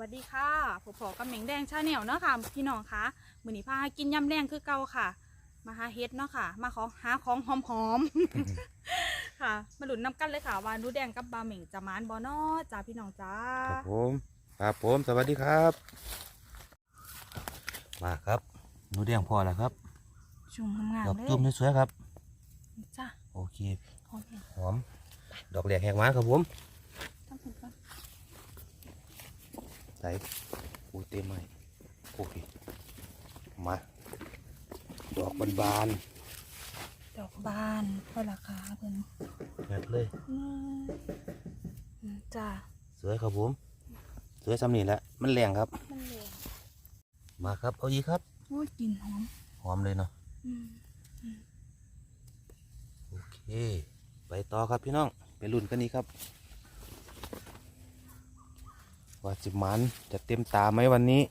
วัสดีค่ะผมผอกับเหม่งแดงชาแนลเนาะค่ะพี่น้องคะมื้อนี้พากินยำแดงคือเก่าค่ะ มาหาเฮ็ดเนาะค่ะ มาของหาของหอมๆค่ะ มาหลุนน้ำกันเลยค่ะว่าหนูแดงกับบาเหม่งจะมานบอนอจ้าพี่น้องจ้าครับผมครับผมสวัสดีครับ มาครับหนูเดียงพอแล้วครับชุ่มงามดอกๆเลยจุ่มสวยๆครับจ้าโอเคหอมแห้งหอมดอกแหลกแหกมาครับผมต้องคุณก่อนใส่อุ้ยเต็มไหมโอเคมาดอกบานดอกบานพอราคาเพิ่นๆงัดเลยอืมอืมจ้าสวยครับผมสวยซ้ำนี่แหละมันแรงครับมันเหลวมาครับเอาอีกครับโอ้ยกลิ่นหอมหอมเลยเนาะอืมโอเค ไปต่อครับพี่น้องไปรุ่นกันนี้ครับ ว่าจิบมันจะเต็มตาไหมวันนี้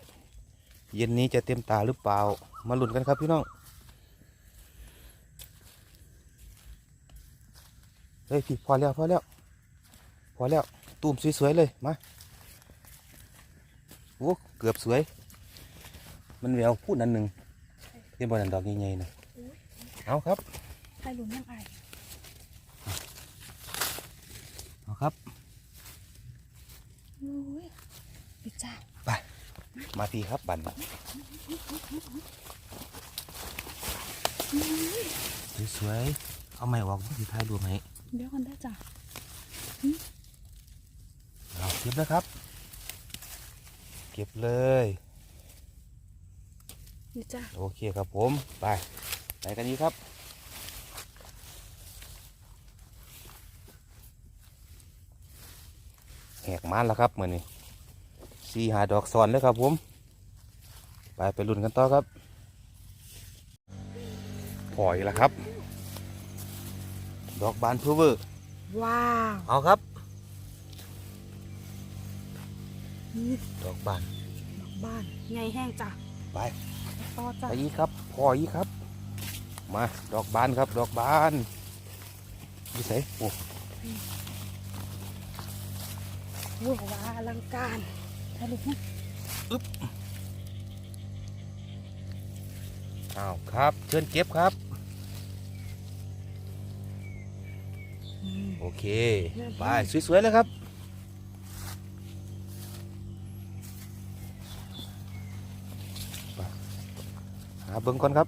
เย็นนี้จะเต็มตาหรือเปล่า มาลุ้นกันครับพี่น้องเฮ้ยพี่พอแล้วพอแล้วพอแล้วตูมสวยๆเลยมาโอ้เกือบสวย มันแววพูดนันหนึ่งเรียนบอลนันดอกใหญ่ๆนะเอาครับให้หลุนยังไงเอาครับโอ้ย ปิดจ้าไป มาทีครับบันสวยๆ เอาไม้ออกว่าสิท้ายดูไหมเดี๋ยวกันได้จ้าเอาเก็บเลยครับ เก็บเลยนี่จ้าโอเคครับผม ไปไปกันนี้ครับ แหกมันแล้วครับเหมือนนี้สี่หาดอกซ้อนเลยครับผมไปไปลุ้นกันต่อครับปล่อยแล้วครับ ดอกบานเพอเวอร์ว้าวเอาครับนี่ดอกบานดอกบ้านไงแห้งจ้ะไปต่อจ้ะไปอีกครับพออีกครับ มาดอกบานครับ ดอกบานดูใส่โอ้ ว้าวว้าอลังการถ่ายรูปนะอ้าวครับ เชิญเก็บครับอืมโอเค ไป สวยๆเลยครับไปหาเบิ้งก่อนครับ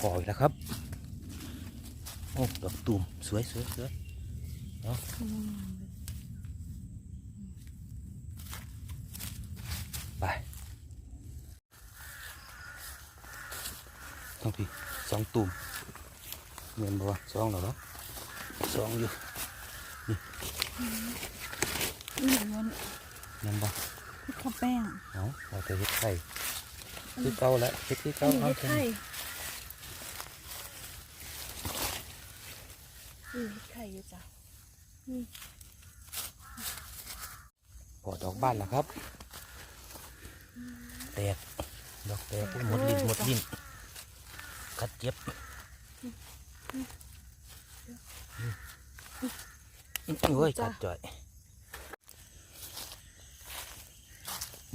พออีกแล้วครับโอ้ดอกตูมสวยสวยสวยอืมไปต้องพี่สองตูมเงินบ่วะสองเหรอเนาะสองอยู่นี่เหมือนเงินบ่พริกข้าวแป้งเอาเอาแต่เฮ็ดไข่คือเก่าแล้วเฮ็ดคืออัเก่านนี้เอาเฮ็ดเถอะไข่ อืมเฮ็ดไข่อยู่จ้ะพอดอกบ้านแล้วครับ แตก ดอกแตกโอ้ยหมดลิ้นหมดลิ้นกัดเจ็บโอ้ยกัดจ่อย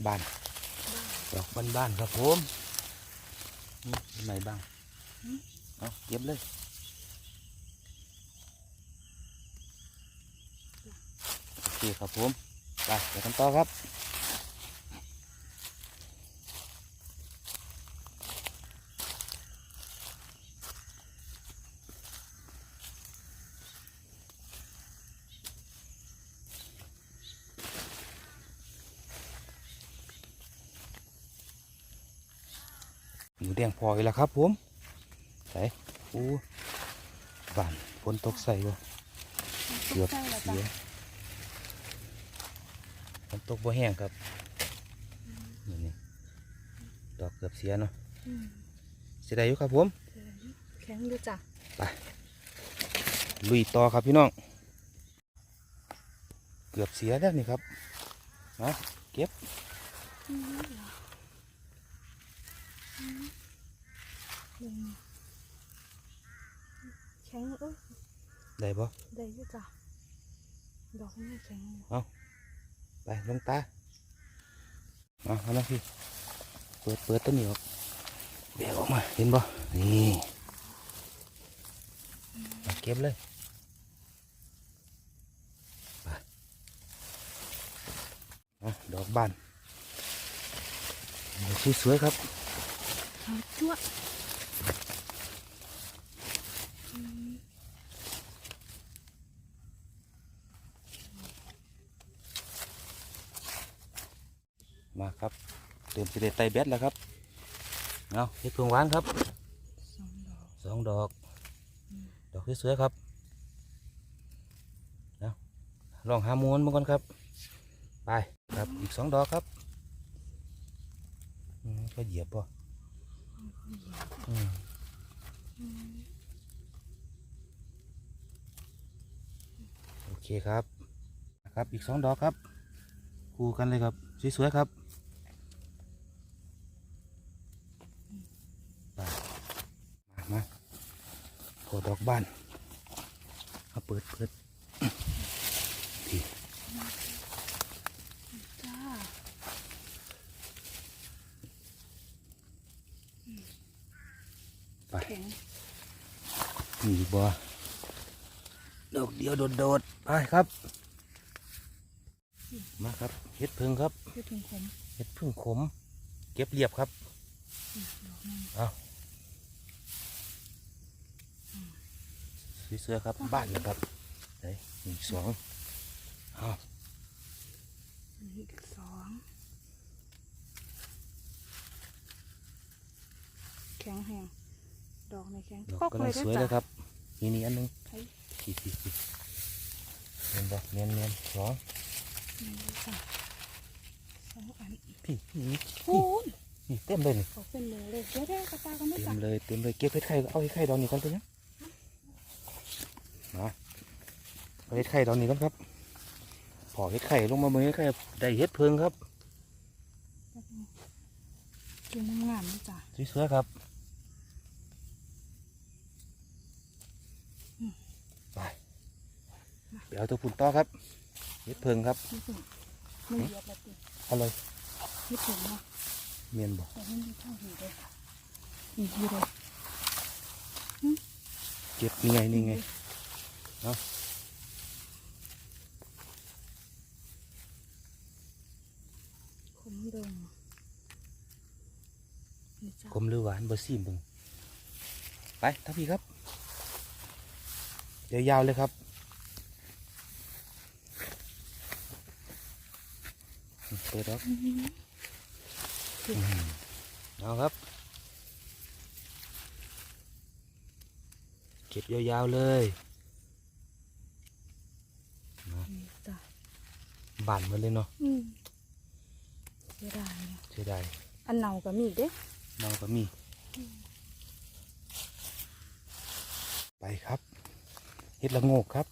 บ้าน ดอกบ้านบ้านๆครับผมนี่มีไหนบ้าง เอาเก็บเลย โอ เคครับผมไปไปกันต่อครับหมูแดงพออีกแล้วครับผมใส่โอ้บานฝนตกใส่บ่เกือบเสีย นตกบ่แห้งครับนี่นี่ดอกเกือบเสียเนาะอืมเสียดายอยู่ครับผมแข็งดูจ้ะลุยต่อครับพี่น้อง เกือบเสียแล้วนี่ครับมาเก็บอืมเหรออืมอืมแข็งเอ้ยได้บ่ได้อยู่จ้ะดอกนี่แข็งอยู่ ไปลงตามาเอามาพี่เปิดเปิดต้นนี้ออกแบกออกมาเห็นบ่นี่มาเก็บเลยไปมาดอกบานสวยๆครับเอาจั่วอืม มาครับ เติม สิเดไตแบตแล้วครับเอาเฮ็ดเพื่องหวานครับสองดอกสองดอก ดอกสวยๆครับเอาลองหามูลมาก่อนครับ ไปครับอีกสองดอกครับอืมก็เหยียบป่ะอืมโอเคครับนะครับอีกสองดอกครับ คู่กันเลยครับ สวยๆครับไปมามาพ อดอกบ้านเอาเปิดเปิดพี่จ้าไปแข็งมีอีกบ่ดอกเดียวโดดๆไปครับ มาครับเฮ็ดพึ่งครับพูดถึงผมเฮ็ดพึ่งขม เก็บเรียบครับดอกนึงเอา สวยๆครับบ้านนะครับไหนอีกสองเอาอีกสองแข็งแห้งดอกในแข็งดอกก็ก็เคลัยงได้สวยจ้ะเลยครับนี่นี่อันหนึงไอ้สี่สี่สี่เนียนบ่เนียนเนียนสองนี่จ้ะสองอันพี่นี่พูนนี่เต็มเลยนี่เขาเป็นเลยเลยเดี๋ยวเดี๋ยวกระตากันนะเต็จ๊ะมเลยเต็มเลยเก็บเห็ดไข่เอาเห็ดไข่ดอกนี้ก่อนไปเนี่ย มาเอาเห็ดไข่ดอกนี้ก่อนครับพอเห็ดไข่ลงมาเมื่อเห็ดไข่ได้เห็ดเพิงครับกินงามๆนะจ๊ะสวยๆครับอืมไปไปเอาตัวปุ่นต่อครับเห็ดเพิงครับนี่ถึงมันเหยียบแล้วติเอาเลยนี่ถึงเนาะเมียนบ่แต่ไม่มีข้าวหีเลยค่ะนี่หีเลยเก็บนี่ไงนี่ไง ขมดงนี่จ้ะกลมหรือหวานบ่ซีมเบิ่งไปทักพี่ครับยาวๆเลยครับเปิดครับอืมเอาครับ เก็บยาวๆเลย นี่จ้ะ บานหมาเลยเนาะอืมเสียดายเนี่ยเสียดายอันเนาก็มีเด้เมาก็มี ไปครับเฮ็ดละโงกครับ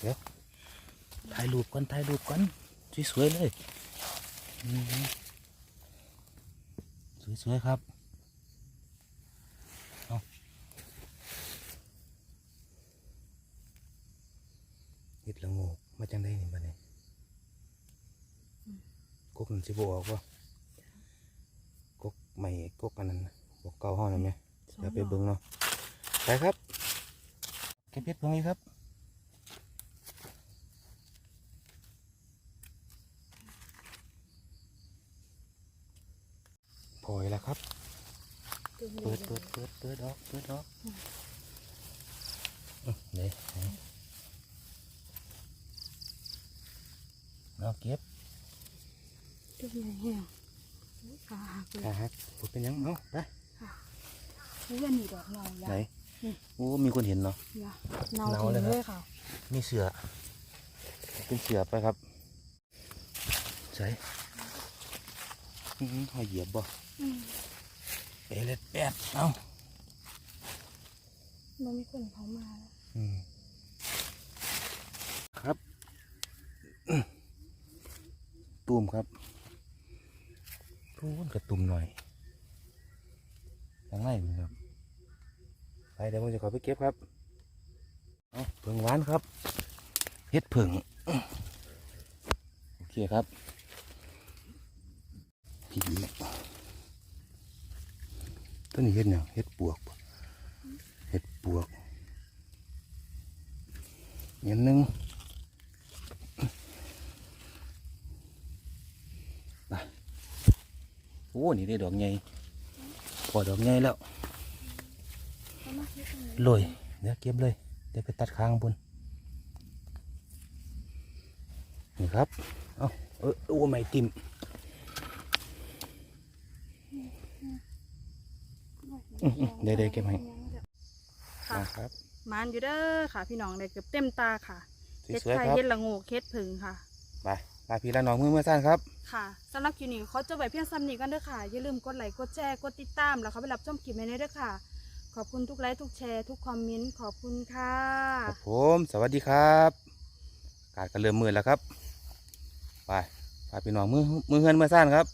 เดี๋ยวถ่ายรูปก่อนถ่ายรูปก่อนสวยๆเลยอืมสวยๆครับเอาเฮ็ดละโงก มาจังได้นี่บ้านี้กกนั่นสิบออกวะกกใหม่กกอันนั้นน่ะกกเก่าห้องนั่นไหมสองเดี๋ยวไปดอกเบิ้งเนาะไปครับเก็บเพชรเพิ่งนี้ครับพอยแล้วครับตึงเปิดลเปิยดเปิดเปิดออกเปิดออกอื้อนี่ เอาเก็บตึงแห้งขาหักเลยขาหักปวดเป็นหยังเอาไปเฮ้ยอันนี้ดอกเนาอย่าไหนนี่โอ้มีคนเห็นเนาะอย่าเนาเนาจริงเลยครับเลยค่ะมีเสือเป็นเสือไปครับใส่อื้อหือหอยเหยียบบ่อืมเอเล็ดแปดเอามันมีคนเขามาแล้วอืมครับอื้อ ตุ่มครับพูนกระตุ่มหน่อยยังไงมันครับ ไปเดี๋ยวผมจะขอไปเก็บครับเอาเผิงหวานครับเฮ็ดเผิงอื้อโอเคครับผีต้นนี้เฮ็ดเนี่ยเฮ็ดปวกเฮ็ดปวกอย่างนึงไป โอ้นี่ได้ดอกใหญ่พอดอกใหญ่แล้วเขามาเฮ็ดตรงนี้โรยเดี๋ยวเก็บเลย เดี๋ยวไปตัดค้างบนนี่ครับ เอาเออโอ้ไม่ติมอื้อหือเดี๋ยวๆเก็บให้ค่ะนะครับมานอยู่เด้อค่ะ พี่น้องได้เกือบเต็มตาค่ะเฮ็ดสวยไข่ๆครับเฮ็ดละโงกเฮ็ดผึ่งค่ะ ไป ลาพี่ลาน้องมือเมื่อสั้นครับ ค่ะสำหรับคลิปนี้เขาจะไว้เพียงซ้ำนี้กันเด้อค่ะ อย่าลืมกดไลค์ กดแชร์ กดติดตาม แล้วเขาไปรับชมคลิปในนี้ด้วยค่ะ ขอบคุณทุกไลค์ ทุกแชร์ ทุกคอมเมนต์ ขอบคุณค่ะ ครับผม สวัสดีครับอากาศก็เริ่มมืดแล้วครับ ไปพาพี่น้องมือมือเฮือนเมื่อสั้นครับ